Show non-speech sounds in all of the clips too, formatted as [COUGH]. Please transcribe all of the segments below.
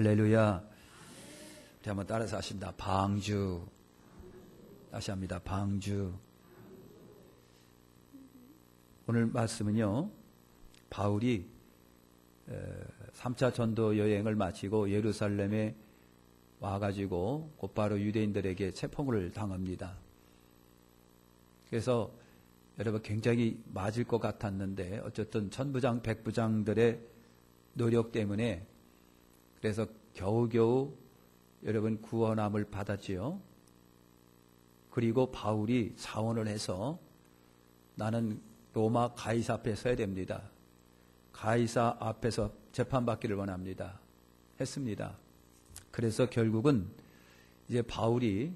할렐루야. 한번 따라서 하십니다. 방주. 다시 합니다. 방주. 오늘 말씀은요. 바울이 3차 전도 여행을 마치고 예루살렘에 와가지고 곧바로 유대인들에게 체포를 당합니다. 그래서 여러분 굉장히 맞을 것 같았는데 어쨌든 천부장, 백부장들의 노력 때문에 그래서 겨우겨우 여러분 구원함을 받았지요. 그리고 바울이 자원을 해서 나는 로마 가이사 앞에 서야 됩니다. 가이사 앞에서 재판받기를 원합니다. 했습니다. 그래서 결국은 이제 바울이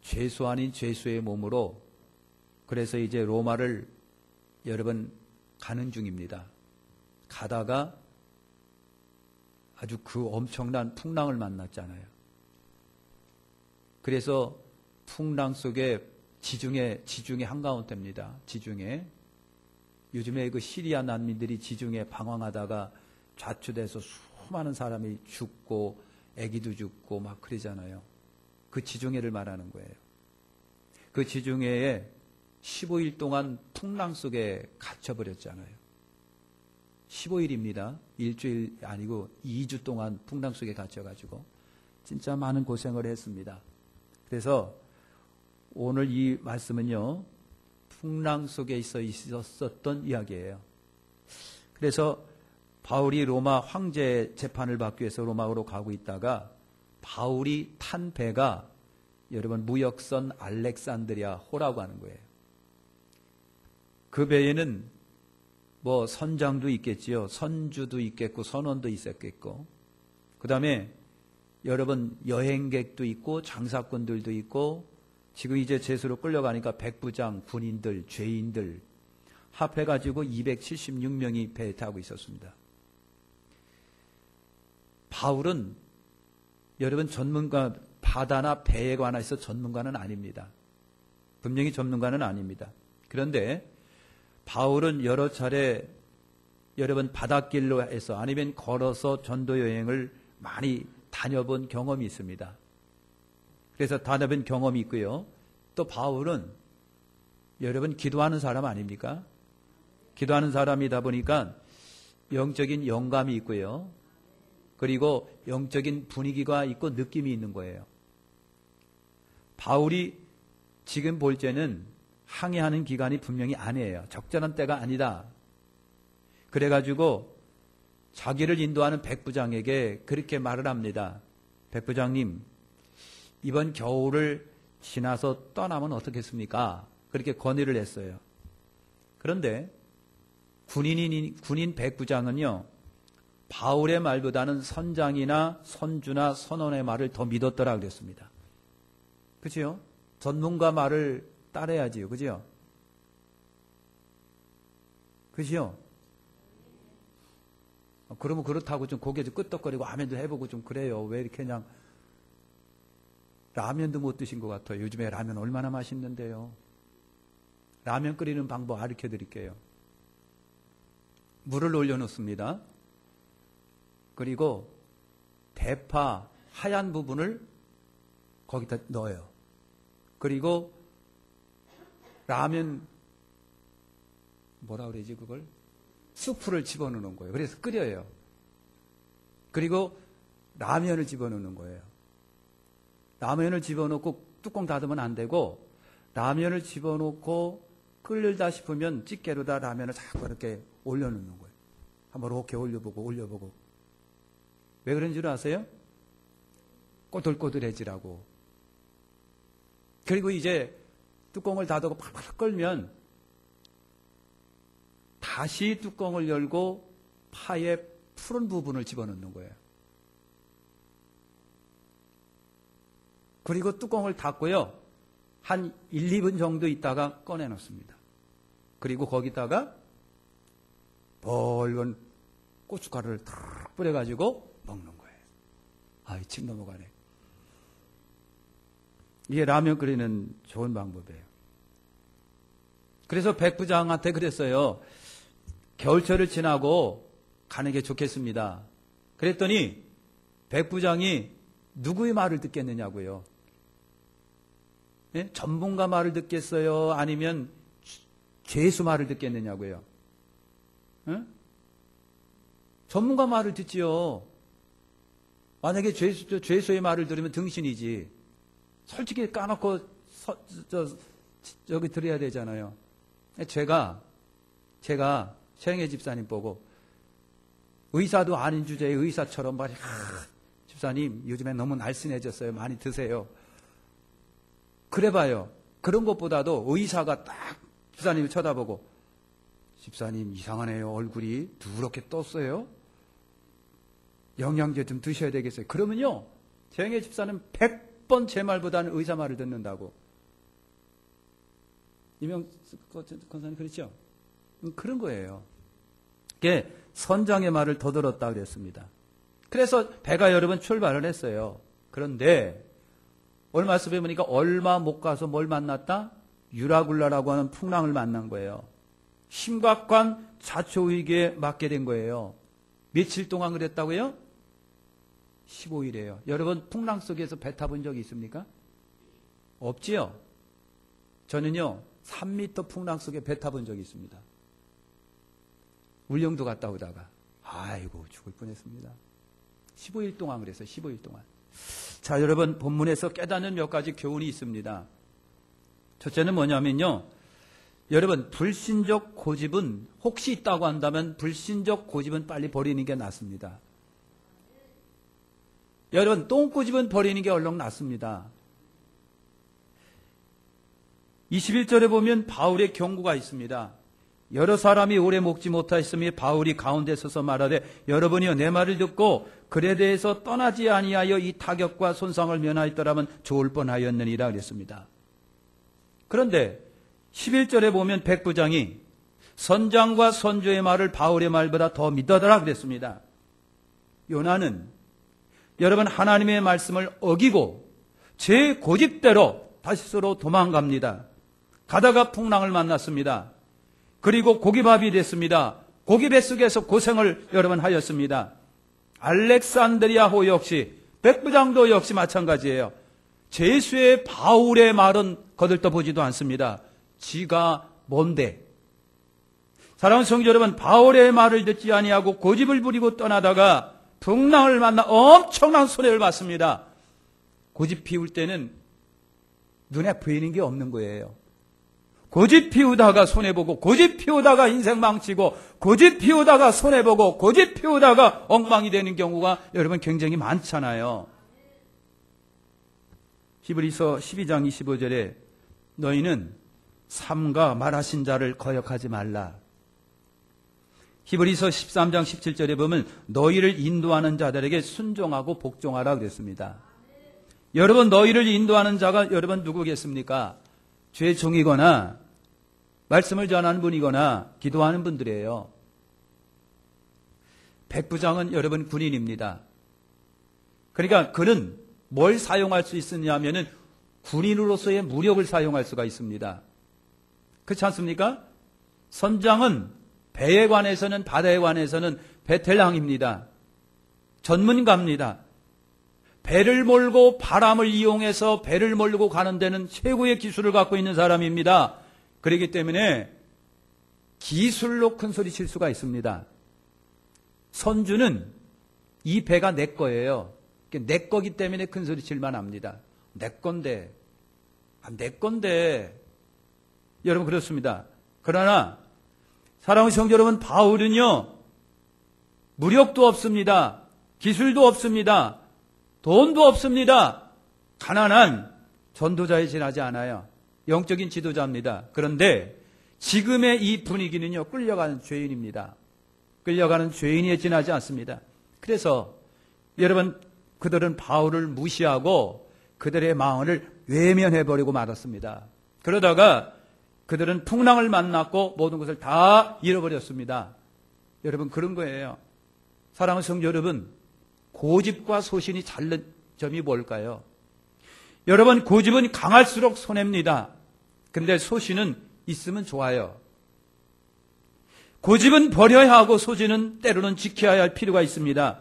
죄수 아닌 죄수의 몸으로 그래서 이제 로마를 여러분 가는 중입니다. 가다가 아주 그 엄청난 풍랑을 만났잖아요. 그래서 풍랑 속에 지중해, 지중해 한가운데입니다. 지중해. 요즘에 그 시리아 난민들이 지중해 방황하다가 좌초돼서 수많은 사람이 죽고 애기도 죽고 막 그러잖아요. 그 지중해를 말하는 거예요. 그 지중해에 15일 동안 풍랑 속에 갇혀 버렸잖아요. 15일입니다. 일주일 아니고 2주 동안 풍랑 속에 갇혀가지고 진짜 많은 고생을 했습니다. 그래서 오늘 이 말씀은요, 풍랑 속에 있어 있었던 이야기예요. 그래서 바울이 로마 황제 재판을 받기 위해서 로마로 가고 있다가 바울이 탄 배가 여러분 무역선 알렉산드리아 호라고 하는 거예요. 그 배에는 뭐 선장도 있겠지요. 선주도 있겠고 선원도 있었겠고. 그 다음에 여러분 여행객도 있고 장사꾼들도 있고 지금 이제 제수로 끌려가니까 백부장, 군인들, 죄인들 합해 가지고 276명이 배에 타고 있었습니다. 바울은 여러분 전문가 바다나 배에 관해서 전문가는 아닙니다. 분명히 전문가는 아닙니다. 그런데 바울은 여러 차례 여러분 바닷길로 해서 아니면 걸어서 전도 여행을 많이 다녀본 경험이 있습니다. 그래서 다녀본 경험이 있고요. 또 바울은 여러분 기도하는 사람 아닙니까? 기도하는 사람이다 보니까 영적인 영감이 있고요. 그리고 영적인 분위기가 있고 느낌이 있는 거예요. 바울이 지금 볼 때는 항해하는 기간이 분명히 아니에요. 적절한 때가 아니다. 그래가지고 자기를 인도하는 백부장에게 그렇게 말을 합니다. 백부장님, 이번 겨울을 지나서 떠나면 어떻겠습니까? 그렇게 건의를 했어요. 그런데 군인인, 군인 백부장은요, 바울의 말보다는 선장이나 선주나 선원의 말을 더 믿었더라 그랬습니다. 그죠? 전문가 말을 따라야지요. 그죠? 그죠? 어, 그러면 그렇다고 좀 고개 좀 끄덕거리고 라면도 해보고 좀 그래요. 왜 이렇게 그냥 라면도 못 드신 것 같아요. 요즘에 라면 얼마나 맛있는데요. 라면 끓이는 방법 가르쳐 드릴게요. 물을 올려놓습니다. 그리고 대파 하얀 부분을 거기다 넣어요. 그리고 라면 뭐라 그러지 그걸 수프를 집어넣는 거예요. 그래서 끓여요. 그리고 라면을 집어넣는 거예요. 라면을 집어넣고 뚜껑 닫으면 안 되고 라면을 집어넣고 끓일다 싶으면 집게로다 라면을 자꾸 이렇게 올려놓는 거예요. 한번 이렇게 올려보고 올려보고 왜 그런 줄 아세요? 꼬들꼬들해지라고. 그리고 이제 뚜껑을 닫고 팍팍 끓면 다시 뚜껑을 열고 파의 푸른 부분을 집어넣는 거예요. 그리고 뚜껑을 닫고요. 한 1, 2분 정도 있다가 꺼내놓습니다. 그리고 거기다가 벌건 고춧가루를 탁 뿌려가지고 먹는 거예요. 아이, 침 넘어가네. 이게 라면 끓이는 좋은 방법이에요. 그래서 백부장한테 그랬어요. 겨울철을 지나고 가는 게 좋겠습니다. 그랬더니 백부장이 누구의 말을 듣겠느냐고요. 예? 전문가 말을 듣겠어요? 아니면 죄수 말을 듣겠느냐고요. 예? 전문가 말을 듣지요. 만약에 죄수, 죄수의 말을 들으면 등신이지. 솔직히 까놓고 서, 저, 저기 들어야 되잖아요. 제가, 제가 최영애 집사님 보고 의사도 아닌 주제에 의사처럼 말이, 하, 집사님, 요즘에 너무 날씬해졌어요. 많이 드세요. 그래 봐요. 그런 것보다도 의사가 딱 집사님을 쳐다보고, 집사님 이상하네요. 얼굴이 두렵게 떴어요. 영양제 좀 드셔야 되겠어요. 그러면요, 최영애 집사는 100 번 제 말보다는 의사 말을 듣는다고. 이명 권사님? 음, 그런 거예요. 이게 선장의 말을 더 들었다 그랬습니다. 그래서 배가 여러 번 출발을 했어요. 그런데 오늘 말씀해 보니까 얼마 못 가서 뭘 만났다? 유라굴라라고 하는 풍랑을 만난 거예요. 심각한 자초위기에 맞게 된 거예요. 며칠 동안 그랬다고요? 15일이에요. 여러분 풍랑 속에서 배 타본 적이 있습니까? 없지요? 저는요 3미터 풍랑 속에 배 타본 적이 있습니다. 울릉도 갔다 오다가 아이고 죽을 뻔했습니다. 15일 동안 그래서 15일 동안. 자 여러분 본문에서 깨닫는 몇 가지 교훈이 있습니다. 첫째는 뭐냐면요. 여러분 불신적 고집은 혹시 있다고 한다면 불신적 고집은 빨리 버리는 게 낫습니다. 여러분 똥고집은 버리는 게 얼렁 낫습니다. 21절에 보면 바울의 경고가 있습니다. 여러 사람이 오래 먹지 못하였으며 바울이 가운데 서서 말하되 여러분이여 내 말을 듣고 그에 대해서 떠나지 아니하여 이 타격과 손상을 면하였더라면 좋을 뻔하였느니라 그랬습니다. 그런데 11절에 보면 백부장이 선장과 선조의 말을 바울의 말보다 더 믿어더라 그랬습니다. 요나는 여러분 하나님의 말씀을 어기고 제 고집대로 다시스로 도망갑니다. 가다가 풍랑을 만났습니다. 그리고 고기밥이 됐습니다. 고기배 속에서 고생을 여러 번 하였습니다. 알렉산드리아 호 역시 백부장도 역시 마찬가지예요. 제수의 바울의 말은 거들떠 보지도 않습니다. 지가 뭔데? 사랑하는 성도 여러분, 바울의 말을 듣지 아니하고 고집을 부리고 떠나다가 풍랑을 만나 엄청난 손해를 받습니다. 고집 피울 때는 눈에 보이는 게 없는 거예요. 고집 피우다가 손해보고, 고집 피우다가 인생 망치고, 고집 피우다가 손해보고, 고집 피우다가 엉망이 되는 경우가 여러분 굉장히 많잖아요. 히브리서 12장 25절에 너희는 삼가 말하신 자를 거역하지 말라. 히브리서 13장 17절에 보면 너희를 인도하는 자들에게 순종하고 복종하라 그랬습니다. 여러분 너희를 인도하는 자가 여러분 누구겠습니까? 죄 종이거나 말씀을 전하는 분이거나 기도하는 분들이에요. 백부장은 여러분 군인입니다. 그러니까 그는 뭘 사용할 수 있느냐면은 군인으로서의 무력을 사용할 수가 있습니다. 그렇지 않습니까? 선장은 배에 관해서는 바다에 관해서는 베텔랑입니다. 전문가입니다. 배를 몰고 바람을 이용해서 배를 몰고 가는 데는 최고의 기술을 갖고 있는 사람입니다. 그렇기 때문에 기술로 큰 소리 칠 수가 있습니다. 선주는 이 배가 내 거예요. 내 거기 때문에 큰 소리 칠만 합니다. 내 건데, 아, 내 건데. 여러분 그렇습니다. 그러나 사랑하는 성도 여러분, 바울은요 무력도 없습니다. 기술도 없습니다. 돈도 없습니다. 가난한 전도자에 지나지 않아요. 영적인 지도자입니다. 그런데 지금의 이 분위기는요, 끌려가는 죄인입니다. 끌려가는 죄인에 지나지 않습니다. 그래서 여러분, 그들은 바울을 무시하고 그들의 마음을 외면해버리고 말았습니다. 그러다가 그들은 풍랑을 만났고 모든 것을 다 잃어버렸습니다. 여러분, 그런 거예요. 사랑하는 성도 여러분, 고집과 소신이 다른 점이 뭘까요? 여러분, 고집은 강할수록 손해입니다. 근데 소신은 있으면 좋아요. 고집은 버려야 하고 소신은 때로는 지켜야 할 필요가 있습니다.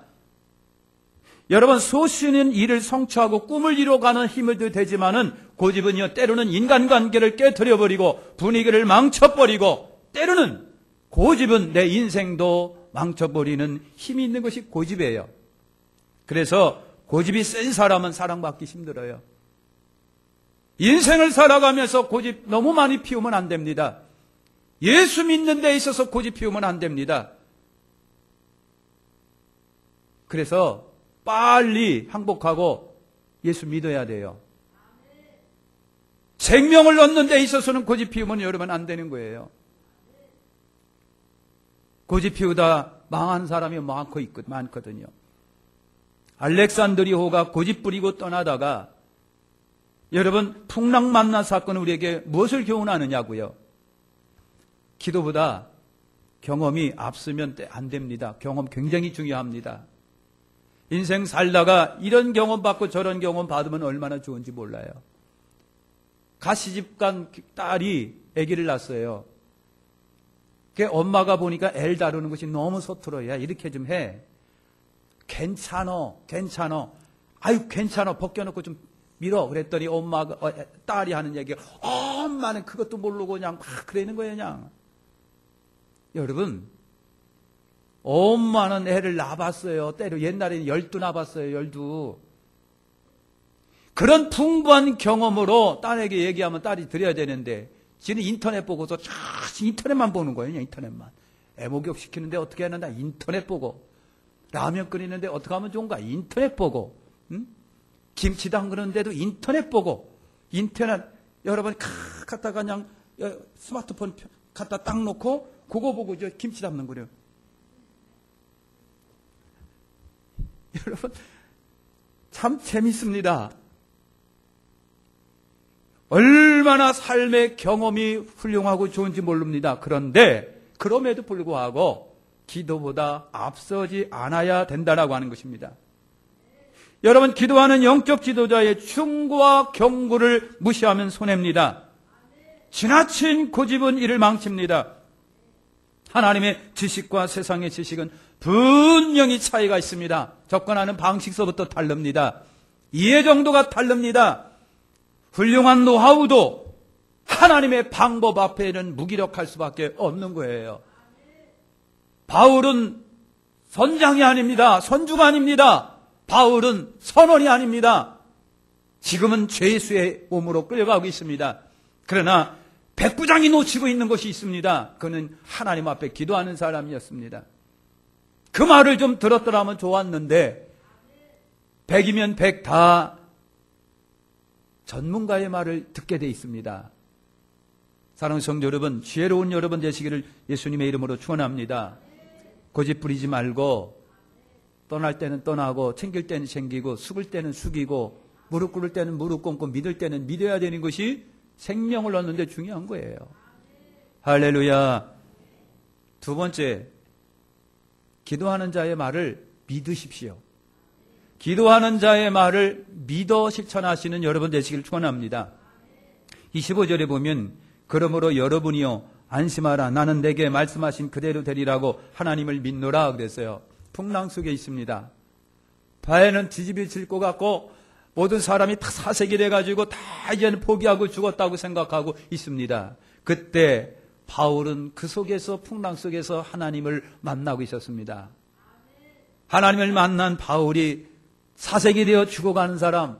여러분 소수는 일을 성취하고 꿈을 이뤄가는 힘을 되지만은 고집은요 때로는 인간관계를 깨뜨려 버리고 분위기를 망쳐버리고 때로는 고집은 내 인생도 망쳐버리는 힘이 있는 것이 고집이에요. 그래서 고집이 센 사람은 사랑받기 힘들어요. 인생을 살아가면서 고집 너무 많이 피우면 안 됩니다. 예수 믿는 데 있어서 고집 피우면 안 됩니다. 그래서 빨리 항복하고 예수 믿어야 돼요. 생명을 얻는 데 있어서는 고집 피우면 여러분 안 되는 거예요. 고집 피우다 망한 사람이 많고 있, 많거든요. 알렉산드리호가 고집 부리고 떠나다가 여러분 풍랑 만난 사건은 우리에게 무엇을 교훈하느냐고요. 기도보다 경험이 앞서면 안 됩니다. 경험 굉장히 중요합니다. 인생 살다가 이런 경험 받고 저런 경험 받으면 얼마나 좋은지 몰라요. 가시집 간 딸이 아기를 낳았어요. 그 엄마가 보니까 애를 다루는 것이 너무 서툴어야 이렇게 좀 해. 괜찮어, 괜찮어. 아유, 괜찮아. 벗겨놓고 좀 밀어. 그랬더니 엄마가, 어, 딸이 하는 얘기가, 어, 엄마는 그것도 모르고 그냥 막 그러는 거예요, 그냥. 여러분, 엄마는 애를 낳아봤어요. 때로 옛날에는 열두 낳아봤어요, 열두. 그런 풍부한 경험으로 딸에게 얘기하면 딸이 드려야 되는데, 지는 인터넷 보고서 자 인터넷만 보는 거예요, 그냥 인터넷만. 애목욕 시키는데 어떻게 하는다? 인터넷 보고. 라면 끓이는데 어떻게 하면 좋은가? 인터넷 보고. 응? 김치 담그는데도 인터넷 보고. 인터넷, 여러분, 칵 갖다가 그냥 스마트폰 갖다 딱 놓고, 그거 보고 이제 김치 담는 거래요. [LAUGHS] 여러분, 참 재밌습니다. 얼마나 삶의 경험이 훌륭하고 좋은지 모릅니다. 그런데, 그럼에도 불구하고, 기도보다 앞서지 않아야 된다라고 하는 것입니다. 여러분, 기도하는 영적 지도자의 충고와 경고를 무시하면 손해입니다. 지나친 고집은 이를 망칩니다. 하나님의 지식과 세상의 지식은 분명히 차이가 있습니다. 접근하는 방식서부터 다릅니다. 이해 정도가 다릅니다. 훌륭한 노하우도 하나님의 방법 앞에는 무기력할 수밖에 없는 거예요. 바울은 선장이 아닙니다. 선주가 아닙니다. 바울은 선원이 아닙니다. 지금은 죄수의 몸으로 끌려가고 있습니다. 그러나 백부장이 놓치고 있는 것이 있습니다. 그는 하나님 앞에 기도하는 사람이었습니다. 그 말을 좀 들었더라면 좋았는데 백이면 백 다 전문가의 말을 듣게 돼 있습니다. 사랑하는 성도 여러분, 지혜로운 여러분 되시기를 예수님의 이름으로 축원합니다. 고집 부리지 말고 떠날 때는 떠나고 챙길 때는 챙기고 숙을 때는 숙이고 무릎 꿇을 때는 무릎 꿇고 믿을 때는 믿어야 되는 것이 생명을 얻는데 중요한 거예요. 할렐루야. 두 번째, 기도하는 자의 말을 믿으십시오. 기도하는 자의 말을 믿어 실천하시는 여러분 되시길 축원합니다. 25절에 보면 그러므로 여러분이요 안심하라 나는 내게 말씀하신 그대로 되리라고 하나님을 믿노라 그랬어요. 풍랑 속에 있습니다. 바에는 뒤집이 질것 같고 모든 사람이 다 사색이 돼가지고 다 이제는 포기하고 죽었다고 생각하고 있습니다. 그때 바울은 그 속에서 풍랑 속에서 하나님을 만나고 있었습니다. 하나님을 만난 바울이 사색이 되어 죽어가는 사람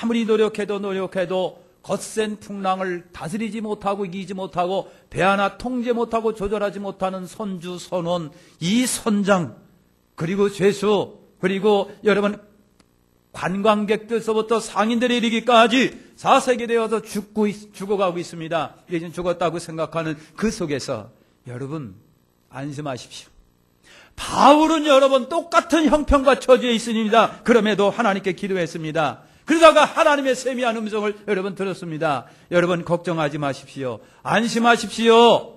아무리 노력해도 노력해도 거센 풍랑을 다스리지 못하고 이기지 못하고 배 하나 통제 못하고 조절하지 못하는 선주 선원 이 선장 그리고 죄수 그리고 여러분 관광객들서부터 상인들에 이르기까지 사색이 되어서 죽고 죽어가고 있습니다. 이제 죽었다고 생각하는 그 속에서 여러분 안심하십시오. 바울은 여러분 똑같은 형편과 처지에 있습니다. 그럼에도 하나님께 기도했습니다. 그러다가 하나님의 세미한 음성을 여러분 들었습니다. 여러분 걱정하지 마십시오. 안심하십시오.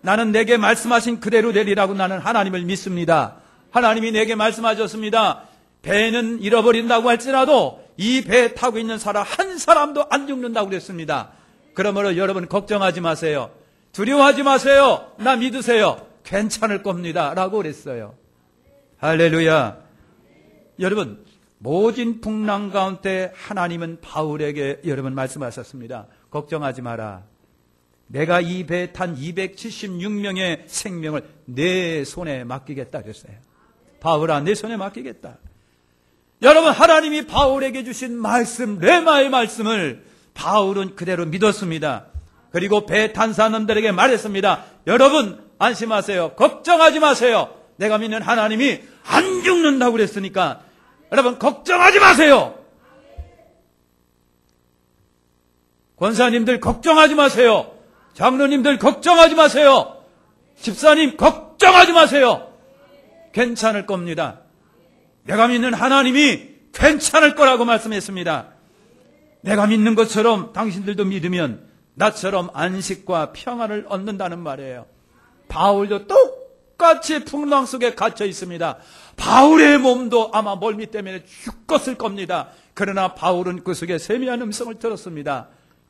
나는 내게 말씀하신 그대로 되리라고 나는 하나님을 믿습니다. 하나님이 내게 말씀하셨습니다. 배는 잃어버린다고 할지라도 이 배에 타고 있는 사람 한 사람도 안 죽는다고 그랬습니다. 그러므로 여러분 걱정하지 마세요. 두려워하지 마세요. 나 믿으세요. 괜찮을 겁니다. 라고 그랬어요. 할렐루야. 여러분 모진 풍랑 가운데 하나님은 바울에게 여러분 말씀하셨습니다. 걱정하지 마라. 내가 이배탄 276명의 생명을 내 손에 맡기겠다 그랬어요. 바울아, 내 손에 맡기겠다. 여러분, 하나님이 바울에게 주신 말씀, 레마의 말씀을 바울은 그대로 믿었습니다. 그리고 배 탄 사람들에게 말했습니다. 여러분, 안심하세요. 걱정하지 마세요. 내가 믿는 하나님이 안 죽는다고 그랬으니까 여러분 걱정하지 마세요. 권사님들 걱정하지 마세요. 장로님들 걱정하지 마세요. 집사님 걱정하지 마세요. 괜찮을 겁니다. 내가 믿는 하나님이 괜찮을 거라고 말씀했습니다. 내가 믿는 것처럼 당신들도 믿으면 나처럼 안식과 평안을 얻는다는 말이에요. 바울도 똑같이 풍랑 속에 갇혀 있습니다. 바울의 몸도 아마 멀미 때문에 죽었을 겁니다. 그러나 바울은 그 속에 세미한 음성을 들었습니다.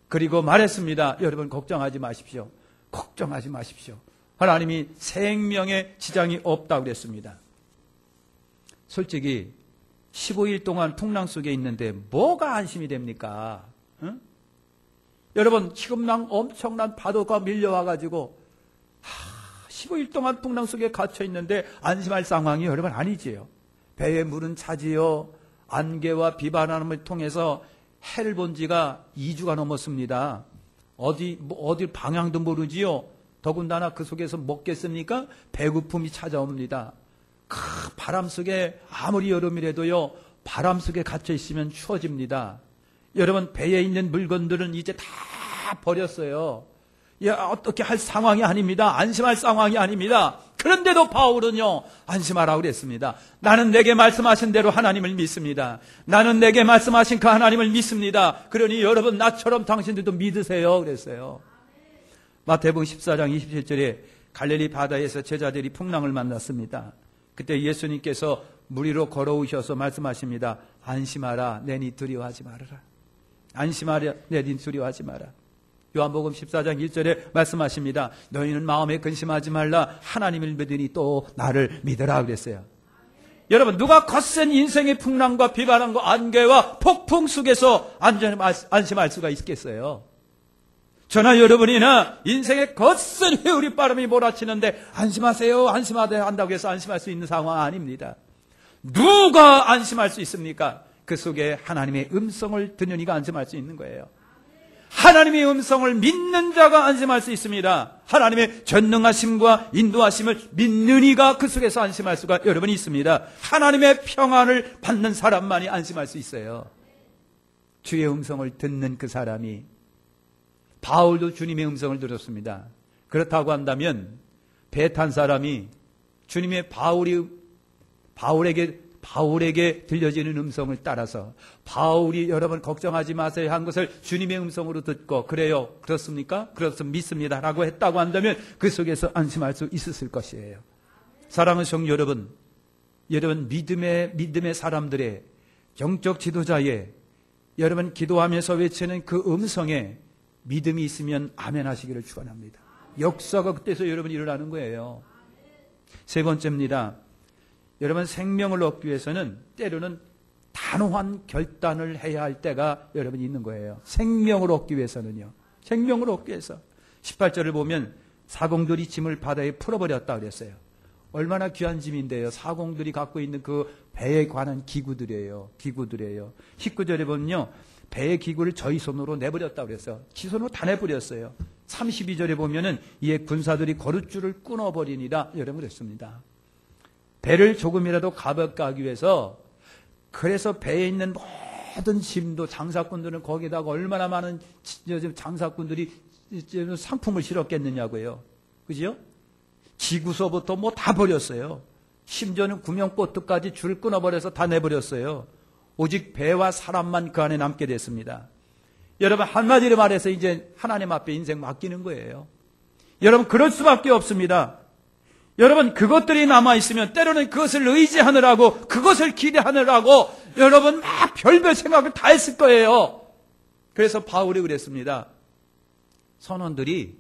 그리고 말했습니다. 여러분 걱정하지 마십시오. 걱정하지 마십시오. 하나님이 생명에 지장이 없다고 그랬습니다. 솔직히 15일 동안 풍랑 속에 있는데 뭐가 안심이 됩니까? 응? 여러분 지금랑 엄청난 파도가 밀려와가지고 15일 동안 풍랑 속에 갇혀 있는데 안심할 상황이 여러분 아니지요. 배에 물은 차지요. 안개와 비바람을 통해서 해를 본 지가 2주가 넘었습니다. 어디 뭐 어디 방향도 모르지요. 더군다나 그 속에서 먹겠습니까? 배고픔이 찾아옵니다. 크, 바람 속에 아무리 여름이라도요. 바람 속에 갇혀 있으면 추워집니다. 여러분 배에 있는 물건들은 이제 다 버렸어요. 어떻게 할 상황이 아닙니다. 안심할 상황이 아닙니다. 그런데도 바울은요, 안심하라고 그랬습니다. 나는 내게 말씀하신 대로 하나님을 믿습니다. 나는 내게 말씀하신 그 하나님을 믿습니다. 그러니 여러분, 나처럼 당신들도 믿으세요. 그랬어요. 마태복음 14장 27절에 갈릴리 바다에서 제자들이 풍랑을 만났습니다. 그때 예수님께서 물 위로 걸어오셔서 말씀하십니다. 안심하라. 내니 두려워하지 말아라. 안심하라. 내니 두려워하지 마라. 요한복음 14장 1절에 말씀하십니다. 너희는 마음에 근심하지 말라. 하나님을 믿으니 또 나를 믿으라 그랬어요. 여러분 누가 거센 인생의 풍랑과 비바람과 안개와 폭풍 속에서 안심할 수가 있겠어요? 저나 여러분이나 인생의 거센 회오리 바람이 몰아치는데 안심하세요 안심하세요 한다고 해서 안심할 수 있는 상황 아닙니다. 누가 안심할 수 있습니까? 그 속에 하나님의 음성을 듣는 이가 안심할 수 있는 거예요. 하나님의 음성을 믿는 자가 안심할 수 있습니다. 하나님의 전능하심과 인도하심을 믿는 이가 그 속에서 안심할 수가 여러분 있습니다. 하나님의 평안을 받는 사람만이 안심할 수 있어요. 주의 음성을 듣는 그 사람이 바울도 주님의 음성을 들었습니다. 그렇다고 한다면 배 탄 사람이 주님의 바울이 바울에게 바울에게 들려지는 음성을 따라서 바울이 여러분 걱정하지 마세요 한 것을 주님의 음성으로 듣고 그래요 그렇습니까? 그렇습니다 믿습니다 라고 했다고 한다면 그 속에서 안심할 수 있었을 것이에요 사랑하는 성 여러분 여러분 믿음의 믿음의 사람들의 영적 지도자의 여러분 기도하면서 외치는 그 음성에 믿음이 있으면 아멘 하시기를 축원합니다 역사가 그때서 여러분 일어나는 거예요 세 번째입니다 여러분 생명을 얻기 위해서는 때로는 단호한 결단을 해야 할 때가 여러분 있는 거예요. 생명을 얻기 위해서는요. 생명을 얻기 위해서. 18절을 보면 사공들이 짐을 바다에 풀어버렸다 그랬어요. 얼마나 귀한 짐인데요. 사공들이 갖고 있는 그 배에 관한 기구들이에요. 기구들이에요. 19절에 보면요. 배의 기구를 저희 손으로 내버렸다 그랬어요. 지 손으로 다 내버렸어요. 32절에 보면은 이에 군사들이 거룻줄을 끊어버리니라 여러분 그랬습니다. 배를 조금이라도 가볍게 하기 위해서 그래서 배에 있는 모든 짐도 장사꾼들은 거기다가 얼마나 많은 장사꾼들이 상품을 실었겠느냐고요. 그죠? 지구서부터 뭐 다 버렸어요. 심지어는 구명보트까지 줄 끊어버려서 다 내버렸어요. 오직 배와 사람만 그 안에 남게 됐습니다. 여러분 한마디로 말해서 이제 하나님 앞에 인생 맡기는 거예요. 여러분 그럴 수밖에 없습니다. 여러분 그것들이 남아 있으면 때로는 그것을 의지하느라고 그것을 기대하느라고 여러분 막 별별 생각을 다 했을 거예요. 그래서 바울이 그랬습니다. 선원들이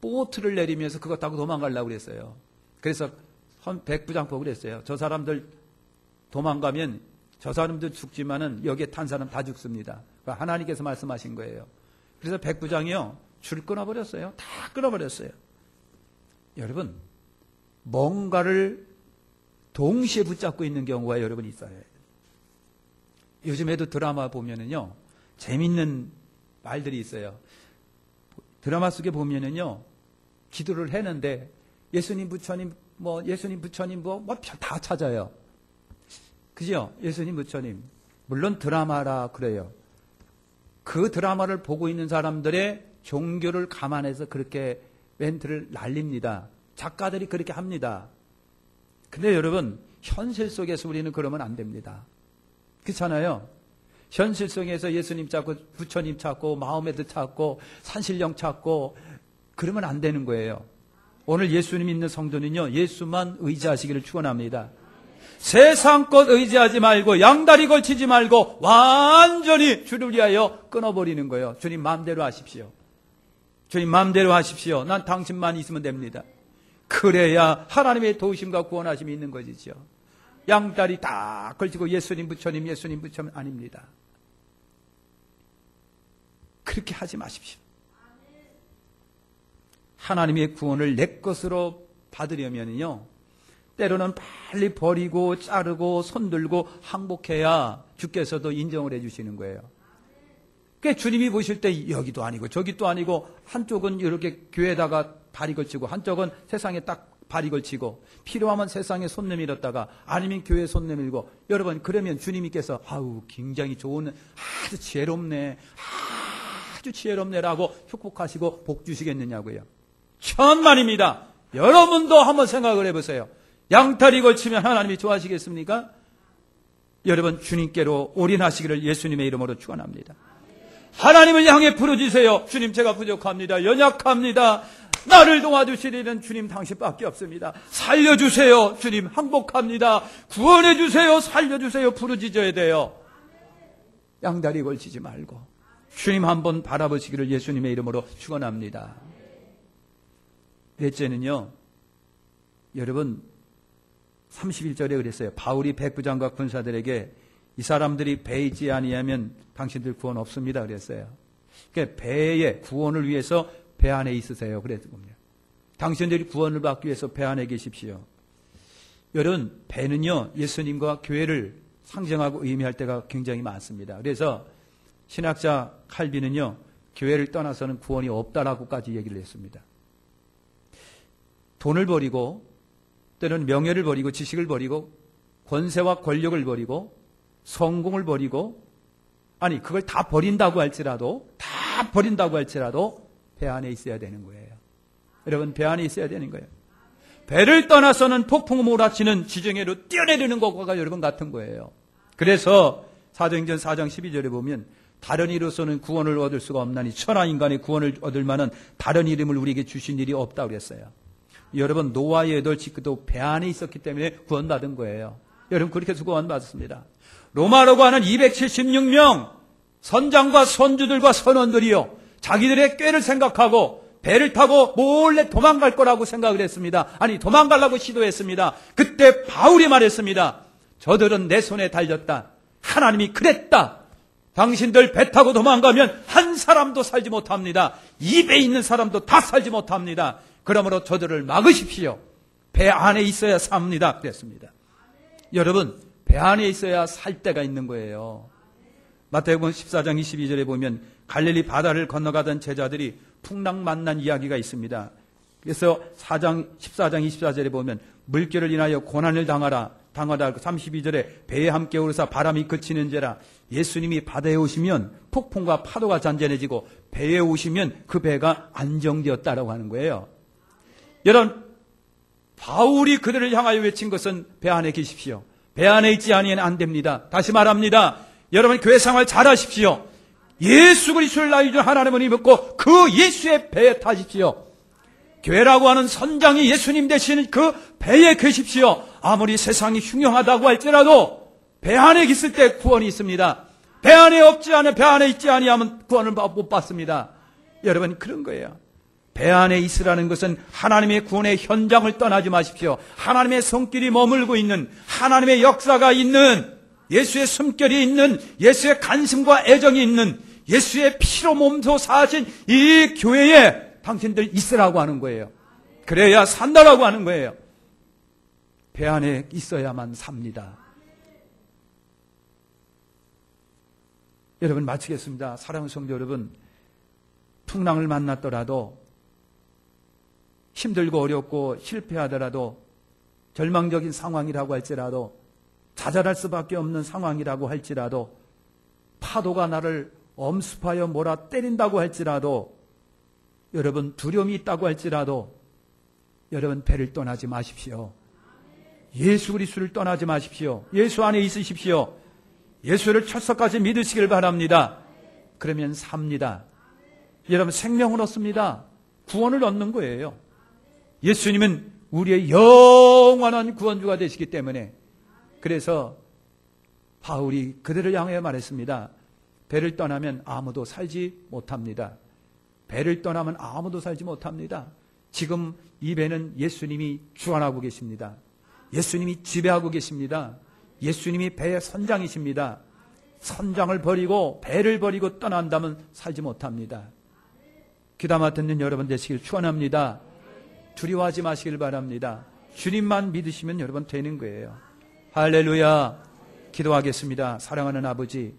보트를 내리면서 그것 타고 도망가려고 그랬어요. 그래서 백부장법 그랬어요. 저 사람들 도망가면 저 사람도 죽지만은 여기에 탄 사람 다 죽습니다. 하나님께서 말씀하신 거예요. 그래서 백부장이요. 줄 끊어버렸어요. 다 끊어버렸어요. 여러분, 뭔가를 동시에 붙잡고 있는 경우가 여러분 있어요. 요즘에도 드라마 보면은요, 재밌는 말들이 있어요. 드라마 속에 보면은요, 기도를 했는데, 예수님, 부처님, 뭐, 예수님, 부처님, 뭐, 뭐, 다 찾아요. 그죠? 예수님, 부처님. 물론 드라마라 그래요. 그 드라마를 보고 있는 사람들의 종교를 감안해서 그렇게 멘트를 날립니다. 작가들이 그렇게 합니다. 근데 여러분, 현실 속에서 우리는 그러면 안 됩니다. 그렇잖아요. 현실 속에서 예수님 찾고 부처님 찾고 마음에도 찾고 산신령 찾고 그러면 안 되는 거예요. 오늘 예수님 믿는 성도는요. 예수만 의지하시기를 축원합니다. 세상 것 의지하지 말고 양다리 걸치지 말고 완전히 주를 위하여 끊어버리는 거예요. 주님 마음대로 하십시오. 주님 마음대로 하십시오. 난 당신만 있으면 됩니다. 그래야 하나님의 도우심과 구원하심이 있는 것이죠. 양다리 다 걸치고 예수님 부처님 예수님 부처님 아닙니다. 그렇게 하지 마십시오. 하나님의 구원을 내 것으로 받으려면요. 때로는 빨리 버리고 자르고 손들고 항복해야 주께서도 인정을 해주시는 거예요. 그 주님이 보실 때 여기도 아니고 저기도 아니고 한쪽은 이렇게 교회에다가 발이 걸치고 한쪽은 세상에 딱 발이 걸치고 필요하면 세상에 손 내밀었다가 아니면 교회에 손 내밀고 여러분 그러면 주님께서 아우 굉장히 좋은 아주 지혜롭네 아주 지혜롭네라고 축복하시고 복 주시겠느냐고요. 천만입니다. 여러분도 한번 생각을 해보세요. 양다리 걸치면 하나님이 좋아하시겠습니까? 여러분 주님께로 올인하시기를 예수님의 이름으로 축원합니다. 하나님을 향해 부르짖으세요. 주님 제가 부족합니다. 연약합니다. 나를 도와주시리는 주님 당신밖에 없습니다. 살려주세요. 주님 항복합니다. 구원해주세요. 살려주세요. 부르짖어야 돼요. 양다리 걸치지 말고 주님 한번 바라보시기를 예수님의 이름으로 축원합니다. 넷째는요. 여러분 31절에 그랬어요. 바울이 백부장과 군사들에게 이 사람들이 배이지 아니하면 당신들 구원 없습니다. 그랬어요. 그러니까 배의 구원을 위해서 배 안에 있으세요. 그랬군요. 당신들이 구원을 받기 위해서 배 안에 계십시오. 여러분, 배는요, 예수님과 교회를 상정하고 의미할 때가 굉장히 많습니다. 그래서 신학자 칼빈은요, 교회를 떠나서는 구원이 없다라고까지 얘기를 했습니다. 돈을 버리고, 때로는 명예를 버리고, 지식을 버리고, 권세와 권력을 버리고, 성공을 버리고, 아니, 그걸 다 버린다고 할지라도, 다 버린다고 할지라도, 배 안에 있어야 되는 거예요. 여러분, 배 안에 있어야 되는 거예요. 배를 떠나서는 폭풍 몰아치는 지정해로 뛰어내리는 것과 여러분 같은 거예요. 그래서 사도행전 4장 12절에 보면 다른 이로서는 구원을 얻을 수가 없나니 천하 인간의 구원을 얻을 만한 다른 이름을 우리에게 주신 일이 없다 그랬어요. 여러분 노아의 여덟 식구도 배 안에 있었기 때문에 구원받은 거예요. 여러분 그렇게 해서 구원받았습니다. 로마라고 하는 276명 선장과 선주들과 선원들이요 자기들의 꾀를 생각하고 배를 타고 몰래 도망갈 거라고 생각을 했습니다. 아니 도망가려고 시도했습니다. 그때 바울이 말했습니다. 저들은 내 손에 달렸다. 하나님이 그랬다. 당신들 배 타고 도망가면 한 사람도 살지 못합니다. 입에 있는 사람도 다 살지 못합니다. 그러므로 저들을 막으십시오. 배 안에 있어야 삽니다. 그랬습니다. 여러분, 배 안에 있어야 살 때가 있는 거예요. 마태복음 14장 22절에 보면 갈릴리 바다를 건너가던 제자들이 풍랑 만난 이야기가 있습니다. 그래서 4장 14장 24절에 보면 물결을 인하여 고난을 당하라 당하다 32절에 배에 함께 오르사 바람이 그치는지라 예수님이 바다에 오시면 폭풍과 파도가 잔잔해지고 배에 오시면 그 배가 안정되었다라고 하는 거예요. 여러분 바울이 그들을 향하여 외친 것은 배 안에 계십시오. 배 안에 있지 아니면 안 됩니다. 다시 말합니다. 여러분 교회 생활 잘하십시오. 예수 그리스도를 나이 준 하나님을 믿고 그 예수의 배에 타십시오. 교회라고 하는 선장이 예수님 되시는 그 배에 계십시오. 아무리 세상이 흉흉하다고 할지라도 배 안에 있을 때 구원이 있습니다. 배 안에 없지 않은 배 안에 있지 아니하면 구원을 못 받습니다. 여러분 그런 거예요. 배 안에 있으라는 것은 하나님의 구원의 현장을 떠나지 마십시오. 하나님의 손길이 머물고 있는 하나님의 역사가 있는 예수의 숨결이 있는 예수의 관심과 애정이 있는 예수의 피로 몸소 사신 이 교회에 당신들 있으라고 하는 거예요. 그래야 산다라고 하는 거예요. 배 안에 있어야만 삽니다. 여러분 마치겠습니다. 사랑하는 성도 여러분, 풍랑을 만났더라도 힘들고 어렵고 실패하더라도 절망적인 상황이라고 할지라도 자잘할 수밖에 없는 상황이라고 할지라도 파도가 나를 엄습하여 몰아 때린다고 할지라도 여러분 두려움이 있다고 할지라도 여러분 배를 떠나지 마십시오. 예수 그리스도를 떠나지 마십시오. 예수 안에 있으십시오. 예수를 철석까지 믿으시길 바랍니다. 그러면 삽니다. 여러분 생명을 얻습니다. 구원을 얻는 거예요. 예수님은 우리의 영원한 구원주가 되시기 때문에 그래서 바울이 그들을 향해 말했습니다. 배를 떠나면 아무도 살지 못합니다. 배를 떠나면 아무도 살지 못합니다. 지금 이 배는 예수님이 주관하고 계십니다. 예수님이 지배하고 계십니다. 예수님이 배의 선장이십니다. 선장을 버리고 배를 버리고 떠난다면 살지 못합니다. 귀담아 듣는 여러분 되시길 축원합니다. 두려워하지 마시길 바랍니다. 주님만 믿으시면 여러분 되는 거예요. 할렐루야. 기도하겠습니다. 사랑하는 아버지,